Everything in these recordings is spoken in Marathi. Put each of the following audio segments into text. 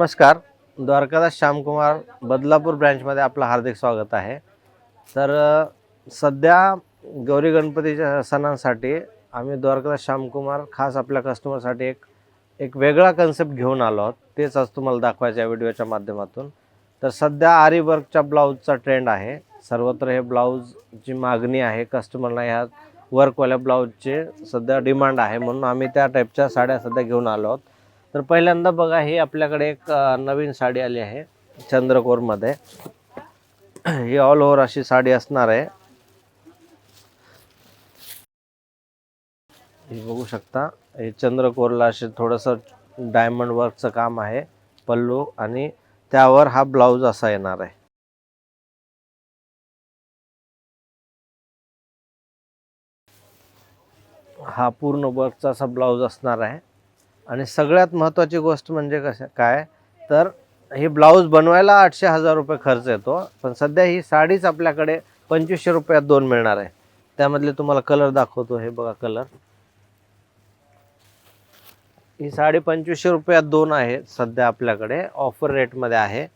नमस्कार. द्वारकादास श्यामकुमार बदलापूर ब्रँचमध्ये आपलं हार्दिक स्वागत आहे. तर सध्या गौरी गणपतीच्या सणांसाठी आम्ही द्वारकादास श्यामकुमार खास आपल्या कस्टमरसाठी एक एक वेगळा कन्सेप्ट घेऊन आलो आहोत. तेच आज तुम्हाला दाखवायचं या व्हिडिओच्या माध्यमातून. तर सध्या आरी वर्कच्या ब्लाऊजचा ट्रेंड आहे. सर्वत्र हे ब्लाऊजची मागणी आहे. कस्टमरला ह्या वर्कवाल्या ब्लाऊजचे सध्या डिमांड आहे. म्हणून आम्ही त्या टाईपच्या साड्या सध्या घेऊन आलो आहोत. तर पहिल्यांदा बघा ही आपल्याकडे एक नवीन साडी आली आहे चंद्रकोरमध्ये. ही ऑल ओव्हर अशी साडी असणार आहे. ही बघू शकता हे चंद्रकोरला असे थोडंसं डायमंड वर्कचं काम आहे पल्लू आणि त्यावर हा ब्लाऊज असा येणार आहे. हा पूर्ण वर्कचा असा ब्लाऊज असणार आहे. आणि सगळ्यात महत्त्वाची गोष्ट म्हणजे कसं काय? तर हे ब्लाऊज बनवायला आठशे हजार रुपये खर्च येतो पण सध्या ही साडीच आपल्याकडे पंचवीसशे रुपयात दोन मिळणार आहे. त्यामधले तुम्हाला कलर दाखवतो हे बघा कलर. ही साडी पंचवीसशे रुपयात दोन आहे सध्या आपल्याकडे ऑफर रेटमध्ये आहे.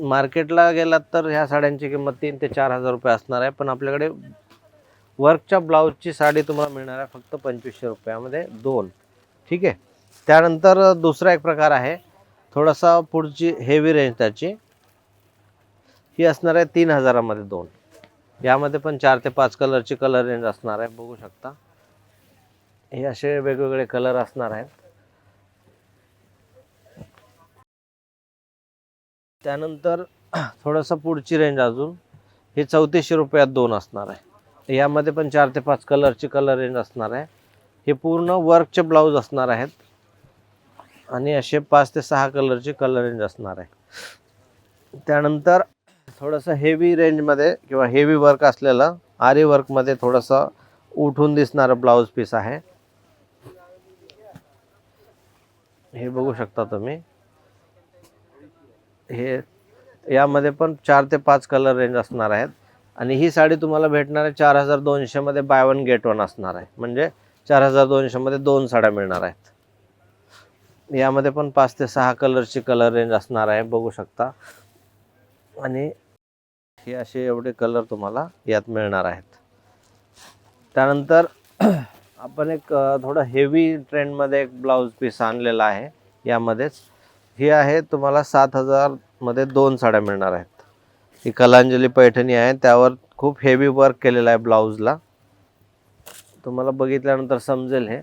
मार्केटला गेलात तर ह्या साड्यांची किंमत तीन ते चार हजार रुपये असणार आहे पण आपल्याकडे वर्कच्या ब्लाऊजची साडी तुम्हाला मिळणार आहे फक्त पंचवीसशे रुपयामध्ये दोन. ठीक आहे? त्यानंतर दुसरा एक प्रकार आहे. थोडासा पुढची हेवी रेंज त्याची. ही असणार आहे तीन हजारामध्ये दोन. यामध्ये पण चार ते पाच कलरची कलर रेंज असणार आहे बघू शकता. हे असे वेगवेगळे कलर असणार आहेत. त्यानंतर थोडंसं पुढची रेंज अजून. ही चौतीसशे रुपयात दोन असणार आहे. यामध्ये पण चार ते पाच कलरची कलर रेंज असणार आहे. हे पूर्ण वर्कचे ब्लाऊज असणार आहेत. आणि असे पाच ते सहा कलरचे कलर रेंज असणार आहे. त्यानंतर थोडंसं हेवी रेंजमध्ये किंवा हेवी वर्क असलेलं आरी वर्कमध्ये थोडंसं उठून दिसणारं ब्लाऊज पीस आहे. हे बघू शकता तुम्ही. हे यामध्ये पण चार ते पाच कलर रेंज असणार आहेत. आणि ही साडी तुम्हाला भेटणार आहे चार हजार दोनशेमध्ये बाय वन गेट वन असणार आहे. म्हणजे चार हजार दोनशेमध्ये दोन साड्या मिळणार आहेत. यामध्ये पण पाच ते सहा कलरची कलर रेंज असणार आहे बघू शकता. आणि हे असे एवढे कलर तुम्हाला यात मिळणार आहेत. त्यानंतर आपण एक थोडं हेवी ट्रेंडमध्ये एक ब्लाऊज पीस आणलेला आहे. यामध्येच ही आहे तुम्हाला सात हजारमध्ये दोन साड्या मिळणार आहेत. ही कलांजली पैठणी आहे त्यावर खूप हेवी वर्क केलेला आहे ब्लाऊजला तुम्हाला बघितल्यानंतर समजेल हे.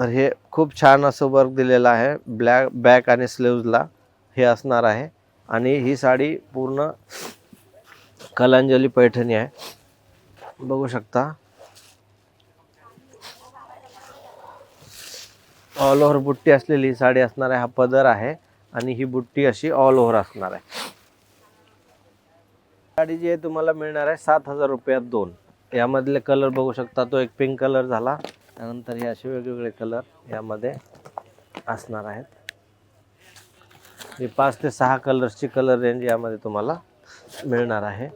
तर हे खूप छान असं वर्क दिलेलं आहे. ब्लॅक बॅक आणि स्लीव्जला हे असणार आहे. आणि ही साडी पूर्ण कलांजली पैठणी आहे. बघू शकता. ऑल ओव्हर बुट्टी असलेली ही साडी असणार आहे. हा पदर आहे आणि ही बुट्टी अशी ऑल ओव्हर असणार आहे. साडी जी आहे तुम्हाला मिळणार आहे सात हजार रुपयात दोन. यामधले कलर बघू शकता. तो एक पिंक कलर झाला. त्यानंतर हे असे वेगवेगळे कलर यामध्ये असणार आहेत. हे पाच ते सहा कलर्सची कलर रेंज यामध्ये तुम्हाला मिळणार आहे.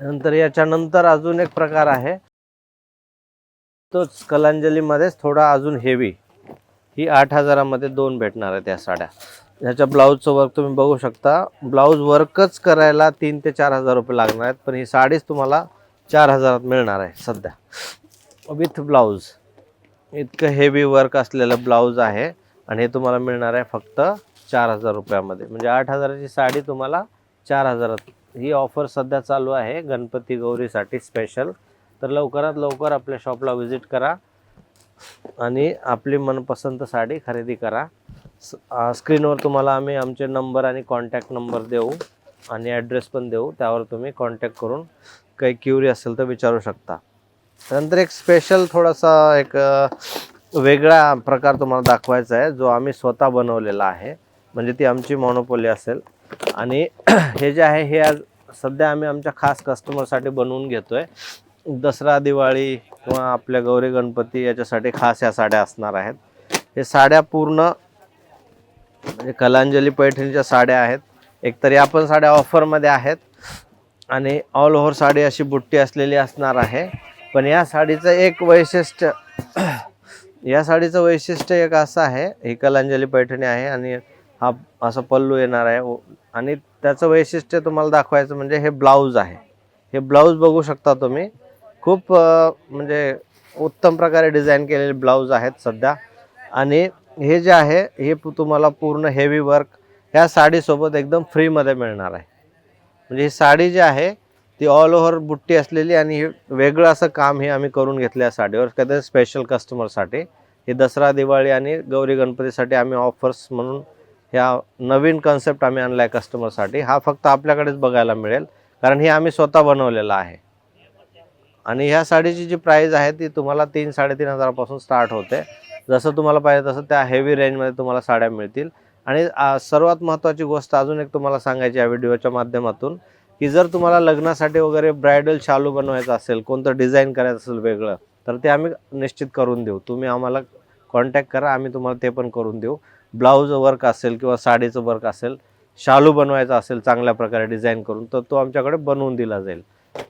त्यानंतर याच्यानंतर अजून एक प्रकार आहे. तोच कलांजलीमध्येच थोडा अजून हेवी ही आठ हजारामध्ये दोन भेटणार आहेत या साड्या. ह्याच्या ब्लाऊजचं वर्क तुम्ही बघू शकता. ब्लाऊज वर्कच करायला तीन ते चार हजार रुपये लागणार आहेत. पण ही साडीच तुम्हाला चार हजारात मिळणार आहे सध्या. With blouse. इतकं हेवी वर्क असलेलं ब्लाऊज आहे. आणि हे तुम्हाला मिळणार आहे फक्त चार हजार रुपयामध्ये. म्हणजे आठ हजाराची साडी तुम्हाला चार हजारात ही ऑफर सध्या चालू आहे गणपती गौरीसाठी स्पेशल तर लवकरात लवकर आपल्या शॉपला व्हिजिट करा. आणि आपली मनपसंत साडी खरेदी करा. स्क्रीनवर तुम्हाला आम्ही आमचे नंबर आणि कॉन्टॅक्ट नंबर देऊ. आणि ॲड्रेस पण देऊ. त्यावर तुम्ही कॉन्टॅक्ट करून काही क्युरी असेल तर विचारू शकता. नंतर एक स्पेशल थोडासा एक वेगळा प्रकार तुम्हाला दाखवायचा आहे जो आम्ही स्वतः बनवलेला आहे. म्हणजे ती आमची मोनोपोली असेल. आणि हे जे आहे हे आज सध्या आम्ही आमच्या खास कस्टमरसाठी बनवून घेतो आहे दसरा दिवाळी किंवा आपल्या गौरी गणपती याच्यासाठी खास या साड्या असणार आहेत. हे साड्या पूर्ण म्हणजे कलांजली पैठणीच्या साड्या आहेत. एकतर या पण साड्या ऑफरमध्ये आहेत. आणि ऑल ओव्हर साडी अशी बुट्टी असलेली असणार आहे. पण या साडीचं एक वैशिष्ट्य या साडीचं वैशिष्ट्य एक असं आहे ही कलांजली पैठणी आहे आणि हा असं पल्लू येणार आहे. आणि त्याचं वैशिष्ट्य तुम्हाला दाखवायचं म्हणजे हे ब्लाऊज आहे. हे ब्लाऊज बघू शकता तुम्ही. खूप म्हणजे उत्तम प्रकारे डिझाईन केलेले ब्लाऊज आहेत सध्या. आणि हे जे आहे हे तुम्हाला पूर्ण हेवी वर्क ह्या साडीसोबत एकदम फ्रीमध्ये मिळणार आहे. म्हणजे ही साडी जी आहे ती ऑल ओव्हर बुट्टी असलेली आणि हे वेगळं असं काम हे आम्ही करून घेतलं या साडीवर. कधी स्पेशल कस्टमरसाठी हे दसरा दिवाळी आणि गौरी गणपतीसाठी आम्ही ऑफर्स म्हणून ह्या नवीन कन्सेप्ट आम्ही आणला आहे कस्टमरसाठी हा फक्त आपल्याकडेच बघायला मिळेल. कारण हे आम्ही स्वतः बनवलेलं आहे. आणि ह्या साडीची जी प्राईज आहे ती तुम्हाला तीन साडेतीन हजारापासून स्टार्ट होते. जसं तुम्हाला पाहिजे तसं त्या हेवी रेंजमध्ये तुम्हाला साड्या मिळतील. आणि सर्वात महत्त्वाची गोष्ट अजून एक तुम्हाला सांगायची या व्हिडिओच्या माध्यमातून. की जर तुम्हाला लग्नासाठी वगैरे ब्रायडल शालू बनवायचं असेल कोणतं डिझाईन करायचं असेल वेगळं तर ते आम्ही निश्चित करून देऊ. तुम्ही आम्हाला कॉन्टॅक्ट करा आम्ही तुम्हाला ते पण करून देऊ. ब्लाऊज वर्क असेल किंवा साडीचं वर्क असेल शालू बनवायचा असेल चांगल्या प्रकारे डिझाईन करून तर तो आमच्याकडे बनवून दिला जाईल.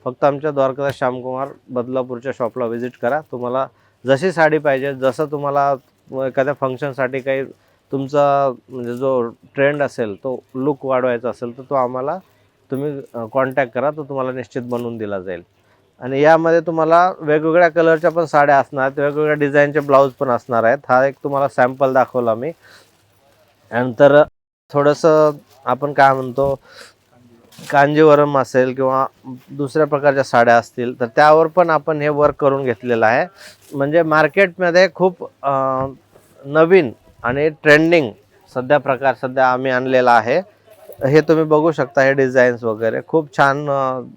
फक्त आमच्या द्वारकादास श्यामकुमार बदलापूरच्या शॉपला व्हिजिट करा. तुम्हाला जशी साडी पाहिजे जसं तुम्हाला एखाद्या फंक्शनसाठी काही तुमचा म्हणजे जो ट्रेंड असेल तो लुक वाढवायचा असेल तर तो आम्हाला तुम्ही कॉन्टॅक्ट करा तो तुम्हाला निश्चित बनवून दिला जाईल. आणि यामध्ये तुम्हाला वेगवेगळ्या कलरच्या पण साड्या असणार आहेत वेगवेगळ्या डिझाईनचे ब्लाऊज पण असणार आहेत. हा एक तुम्हाला सॅम्पल दाखवला मी. नंतर थोडंसं आपण काय म्हणतो कांजीवरम असेल किंवा दुसऱ्या प्रकारच्या साड्या असतील तर त्यावर पण आपण हे वर्क करून घेतलेलं आहे. म्हणजे मार्केटमध्ये खूप नवीन आणि ट्रेंडिंग सध्या प्रकार सध्या आम्ही आणलेला आहे. हे तुम्ही बघू शकता हे डिझाईन्स वगैरे. खूप छान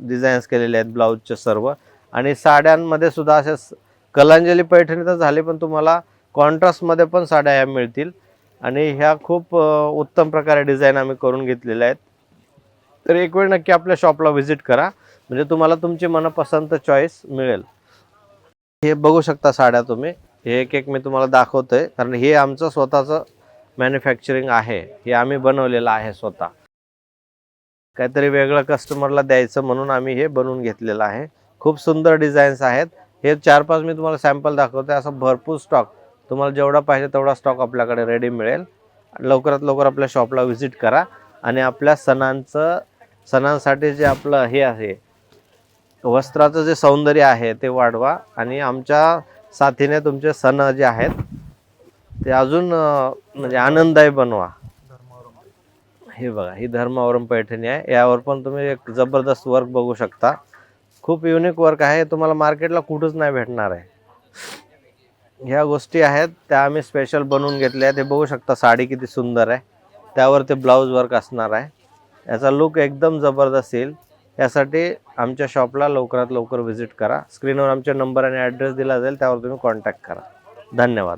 डिझाईन्स केलेले आहेत ब्लाऊजचे सर्व. आणि साड्यांमध्ये सुद्धा असे कलांजली पैठणी तर झाली पण तुम्हाला कॉन्ट्रास्टमध्ये पण साड्या ह्या मिळतील. आणि ह्या खूप उत्तम प्रकारे डिझाईन आम्ही करून घेतलेल्या आहेत. तर एक वेळ नक्की आपल्या शॉपला व्हिजिट करा. म्हणजे तुम्हाला तुमची मनपसंत चॉईस मिळेल. हे बघू शकता साड्या तुम्ही. हे एक एक मी तुम्हाला दाखवतोय. कारण हे आमचं स्वतःचं मॅन्युफॅक्चरिंग आहे. हे आम्ही बनवलेलं आहे स्वतः. काहीतरी वेगळं कस्टमरला द्यायचं म्हणून आम्ही हे बनवून घेतलेलं आहे. खूप सुंदर डिझाईन्स आहेत. हे चार पाच मी तुम्हाला सॅम्पल दाखवतोय असं भरपूर स्टॉक तुम्हाला जेवढा पाहिजे तेवढा स्टॉक आपल्याकडे रेडी मिळेल. लवकरात लवकर आपल्या शॉपला व्हिजिट करा. आणि आपल्या सणांचं सणांसाठी जे आपलं हे आहे वस्त्राचं जे सौंदर्य आहे ते वाढवा. आणि आमच्या साथीने तुमचे सण जे आहेत ते अजून म्हणजे आनंददायी बनवा. हे बघा ही धर्मावरम पैठणी आहे. यावर पण तुम्ही एक जबरदस्त वर्क बघू शकता. खूप युनिक वर्क आहे. तुम्हाला मार्केटला कुठंच नाही भेटणार आहे. ह्या गोष्टी आहेत. त्या आम्ही स्पेशल बनवून घेतल्या आहेत. हे बघू शकता साडी किती सुंदर आहे. त्यावर ते ब्लाऊज वर्क असणार आहे. याचा लुक एकदम जबरदस्त येईल. यासाठी आमच्या शॉपला लवकरात लवकर व्हिजिट करा. स्क्रीनवर आमचे नंबर आणि ॲड्रेस दिला जाईल. त्यावर तुम्ही कॉन्टॅक्ट करा. धन्यवाद.